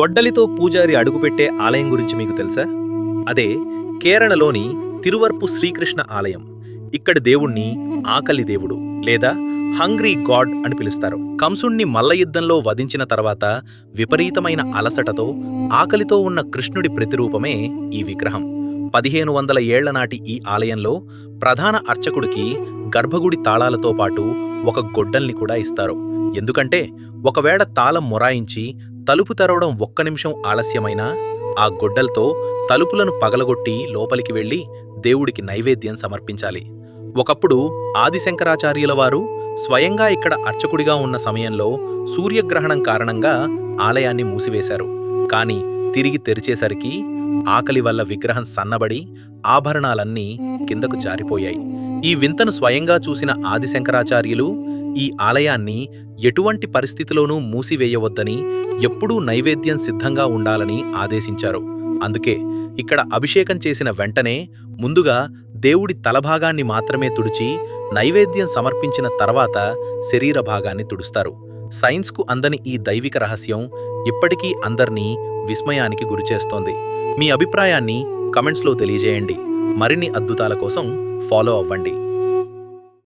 గొడ్డలితో పూజారి అడుగుపెట్టే ఆలయం గురించి మీకు తెలుసా? అదే కేరళలోని తిరువర్పు శ్రీకృష్ణ ఆలయం. ఇక్కడి దేవుణ్ణి ఆకలి దేవుడు లేదా హంగ్రీ గాడ్ అని పిలుస్తారు. కంసుణ్ణి మల్ల యుద్ధంలో వధించిన తర్వాత విపరీతమైన అలసటతో ఆకలితో ఉన్న కృష్ణుడి ప్రతిరూపమే ఈ విగ్రహం. పదిహేను వందల ఏళ్ళ నాటి ఈ ఆలయంలో ప్రధాన అర్చకుడికి గర్భగుడి తాళాలతో పాటు ఒక గొడ్డల్ని కూడా ఇస్తారు. ఎందుకంటే ఒకవేళ తాళం మొరాయించి తలుపు తెరవడం ఒక్క నిమిషం ఆలస్యమైనా ఆ గొడ్డలతో తలుపులను పగలగొట్టి లోపలికి వెళ్ళి దేవుడికి నైవేద్యం సమర్పించాలి. ఒకప్పుడు ఆదిశంకరాచార్యుల వారు స్వయంగా ఇక్కడ అర్చకుడిగా ఉన్న సమయంలో సూర్యగ్రహణం కారణంగా ఆలయాన్ని మూసివేశారు. కాని తిరిగి తెరిచేసరికి ఆకలి వల్ల విగ్రహం సన్నబడి ఆభరణాలన్నీ కిందకు జారిపోయాయి. ఈ వింతను స్వయంగా చూసిన ఆదిశంకరాచార్యులు ఈ ఆలయాన్ని ఎటువంటి పరిస్థితిలోనూ మూసివేయవద్దని ఎప్పుడూ నైవేద్యం సిద్ధంగా ఉండాలని ఆదేశించారు. అందుకే ఇక్కడ అభిషేకం చేసిన వెంటనే ముందుగా దేవుడి తలభాగాన్ని మాత్రమే తుడిచి నైవేద్యం సమర్పించిన తర్వాత శరీర భాగాన్ని తుడుస్తారు. సైన్స్కు అందని ఈ దైవిక రహస్యం ఇప్పటికీ అందర్నీ విస్మయానికి గురిచేస్తోంది. మీ అభిప్రాయాన్ని కమెంట్స్లో తెలియజేయండి. మరిన్ని అద్భుతాల కోసం ఫాలో అవ్వండి.